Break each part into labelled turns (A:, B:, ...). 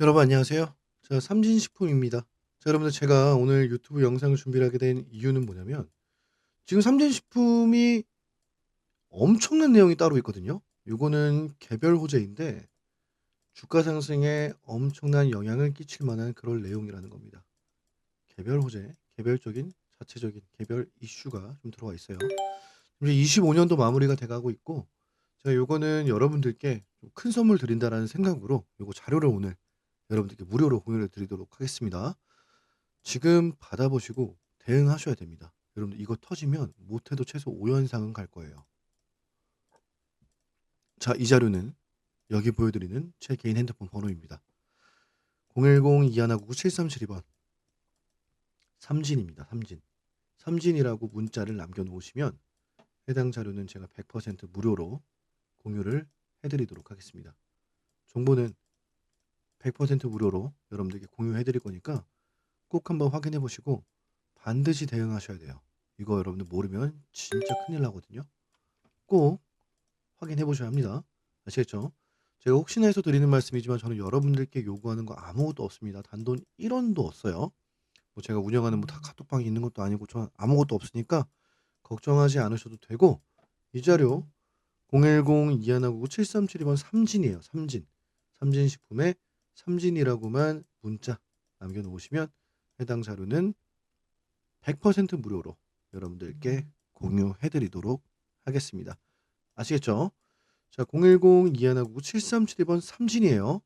A: 여러분 안녕하세요. 자, 삼진식품입니다. 자, 여러분들 제가 오늘 유튜브 영상을 준비를 하게 된 이유는 뭐냐면 지금 삼진식품이 엄청난 내용이 따로 있거든요. 요거는 개별 호재인데 주가 상승에 엄청난 영향을 끼칠 만한 그런 내용이라는 겁니다. 개별 호재, 개별적인 자체적인 개별 이슈가 좀 들어와 있어요. 이제 25년도 마무리가 돼가고 있고 제가 요거는 여러분들께 좀큰 선물 드린다라는 생각으로 요거 자료를 오늘 여러분들께 무료로 공유를 드리도록 하겠습니다. 지금 받아보시고 대응하셔야 됩니다. 여러분들 이거 터지면 못해도 최소 5연상은 갈 거예요. 자, 이 자료는 여기 보여드리는 제 개인 핸드폰 번호입니다. 010-2199-7372번 삼진입니다. 삼진. 삼진이라고 문자를 남겨놓으시면 해당 자료는 제가 100% 무료로 공유를 해드리도록 하겠습니다. 정보는 100% 무료로 여러분들께 공유해 드릴 거니까 꼭 한번 확인해 보시고 반드시 대응하셔야 돼요. 이거 여러분들 모르면 진짜 큰일 나거든요. 꼭 확인해 보셔야 합니다. 아시겠죠? 제가 혹시나 해서 드리는 말씀이지만 저는 여러분들께 요구하는 거 아무것도 없습니다. 단돈 1원도 없어요. 뭐 제가 운영하는 뭐 다 카톡방이 있는 것도 아니고 저 아무것도 없으니까 걱정하지 않으셔도 되고 이 자료 010-2199-7372번 삼진이에요. 삼진. 삼진식품의 삼진이라고만 문자 남겨놓으시면 해당 자료는 100% 무료로 여러분들께 공유해드리도록 하겠습니다. 아시겠죠? 자, 010-2199-7372번 삼진이에요.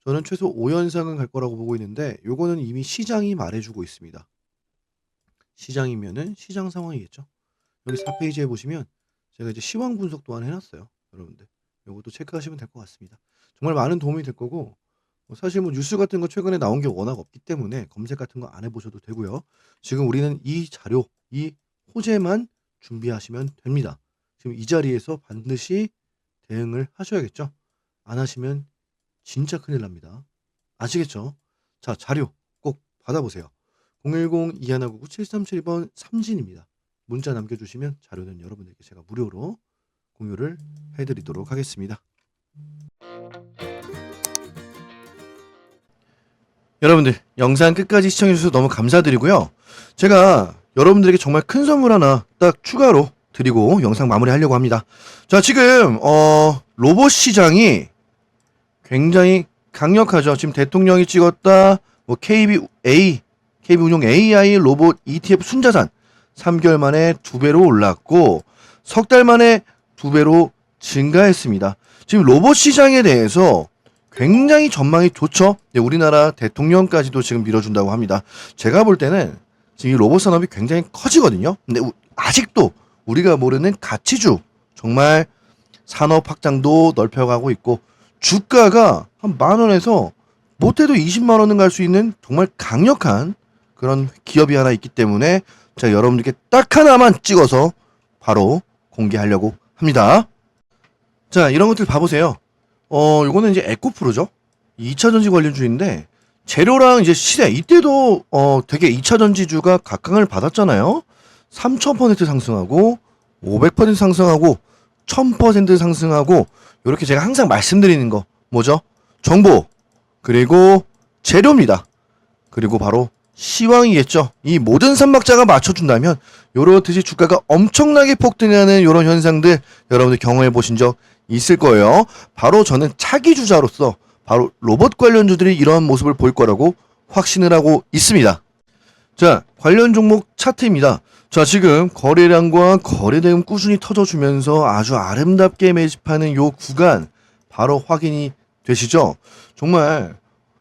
A: 저는 최소 5연상은 갈 거라고 보고 있는데 요거는 이미 시장이 말해주고 있습니다. 시장이면은 시장 상황이겠죠. 여기 4페이지에 보시면 제가 이제 시황 분석 또한 해놨어요. 여러분들. 요것도 체크하시면 될 것 같습니다. 정말 많은 도움이 될 거고 뭐 사실 뭐 뉴스 같은 거 최근에 나온 게 워낙 없기 때문에 검색 같은 거 안 해 보셔도 되고요. 지금 우리는 이 자료, 이 호재만 준비하시면 됩니다. 지금 이 자리에서 반드시 대응을 하셔야겠죠. 안 하시면 진짜 큰일 납니다. 아시겠죠? 자, 자료 꼭 받아보세요. 010-2199-7372번 삼진입니다. 문자 남겨주시면 자료는 여러분들께 제가 무료로 공유를 해드리도록 하겠습니다. 여러분들 영상 끝까지 시청해주셔서 너무 감사드리고요. 제가 여러분들에게 정말 큰 선물 하나 딱 추가로 드리고 영상 마무리하려고 합니다. 자 지금 어, 로봇 시장이 굉장히 강력하죠. 지금 대통령이 찍었다 뭐 KBA KB 운용 AI 로봇 ETF 순자산 3개월 만에 두 배로 올랐고 석 달 만에 두 배로 증가했습니다. 지금 로봇 시장에 대해서 굉장히 전망이 좋죠. 네, 우리나라 대통령까지도 지금 밀어준다고 합니다. 제가 볼 때는 지금 이 로봇 산업이 굉장히 커지거든요. 근데 우- 아직도 우리가 모르는 가치주 정말 산업 확장도 넓혀가고 있고 주가가 한 만 원에서 못해도 20만 원은 갈 수 있는 정말 강력한 그런 기업이 하나 있기 때문에 제가 여러분들께 딱 하나만 찍어서 바로 공개하려고 합니다. 자, 이런 것들 봐보세요. 어, 요거는 이제 에코프로죠. 2차 전지 관련주인데 재료랑 이제 시세 이때도 어 되게 2차 전지주가 각광을 받았잖아요. 3000% 상승하고 500% 상승하고 1000% 상승하고 이렇게 제가 항상 말씀드리는 거 뭐죠? 정보 그리고 재료입니다. 그리고 바로 시황이겠죠. 이 모든 삼박자가 맞춰준다면 요렇듯이 주가가 엄청나게 폭등하는 이런 현상들 여러분들 경험해 보신 적 있을 거예요. 바로 저는 차기 주자로서 바로 로봇 관련주들이 이런 모습을 보일 거라고 확신을 하고 있습니다. 자, 관련 종목 차트입니다. 자, 지금 거래량과 거래대금 꾸준히 터져주면서 아주 아름답게 매집하는 요 구간 바로 확인이 되시죠? 정말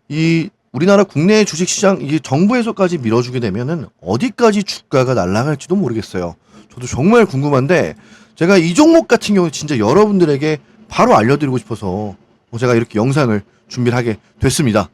A: 이 우리나라 국내 주식시장 이게 정부에서까지 밀어주게 되면은 어디까지 주가가 날아갈지도 모르겠어요. 저도 정말 궁금한데 제가 이 종목 같은 경우 진짜 여러분들에게 바로 알려드리고 싶어서 뭐 제가 이렇게 영상을 준비를 하게 됐습니다.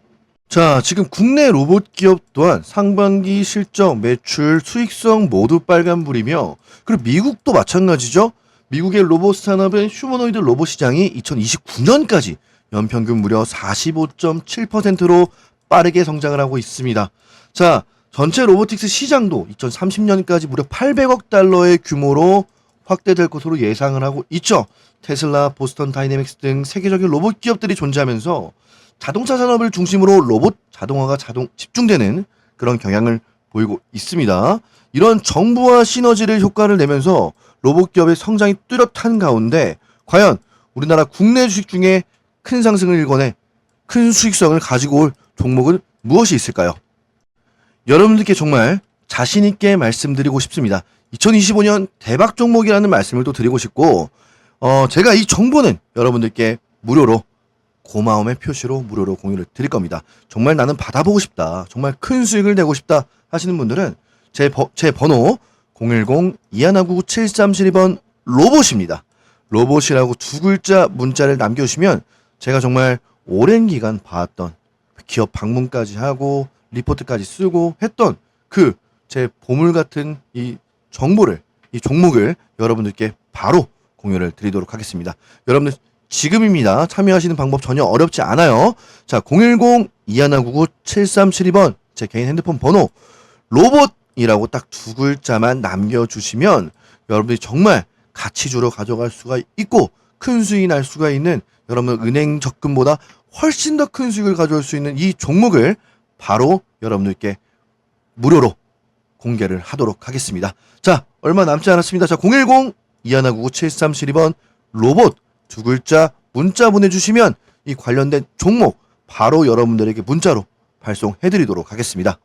A: 자, 지금 국내 로봇 기업 또한 상반기 실적, 매출, 수익성 모두 빨간불이며 그리고 미국도 마찬가지죠. 미국의 로봇 산업은 휴머노이드 로봇 시장이 2029년까지 연평균 무려 45.7%로 빠르게 성장을 하고 있습니다. 자, 전체 로보틱스 시장도 2030년까지 무려 800억 달러의 규모로 확대될 것으로 예상을 하고 있죠. 테슬라, 보스턴 다이내믹스 등 세계적인 로봇 기업들이 존재하면서 자동차 산업을 중심으로 로봇 자동화가 자동 집중되는 그런 경향을 보이고 있습니다. 이런 정부와 시너지를 효과를 내면서 로봇 기업의 성장이 뚜렷한 가운데 과연 우리나라 국내 주식 중에 큰 상승을 일궈내 큰 수익성을 가지고 올 종목은 무엇이 있을까요? 여러분들께 정말 자신 있게 말씀드리고 싶습니다. 2025년 대박 종목이라는 말씀을 또 드리고 싶고 어 제가 이 정보는 여러분들께 무료로 고마움의 표시로 무료로 공유를 드릴 겁니다. 정말 나는 받아보고 싶다. 정말 큰 수익을 내고 싶다 하시는 분들은 제, 버, 제 번호 010-2199-7372번 로봇입니다. 로봇이라고 두 글자 문자를 남겨주시면 제가 정말 오랜 기간 봐왔던 기업 방문까지 하고 리포트까지 쓰고 했던 그 제 보물 같은 이 정보를 이 종목을 여러분들께 바로 공유를 드리도록 하겠습니다. 여러분들 지금입니다. 참여하시는 방법 전혀 어렵지 않아요. 자, 010-2199-7372번 제 개인 핸드폰 번호 로봇이라고 딱 두 글자만 남겨주시면 여러분들이 정말 가치주로 가져갈 수가 있고 큰 수익이 날 수가 있는 여러분 은행 적금보다 훨씬 더 큰 수익을 가져올 수 있는 이 종목을 바로 여러분들께 무료로 공개를 하도록 하겠습니다. 자, 얼마 남지 않았습니다. 자, 010-2199-7372번 로봇 두 글자 문자 보내주시면 이 관련된 종목 바로 여러분들에게 문자로 발송해드리도록 하겠습니다.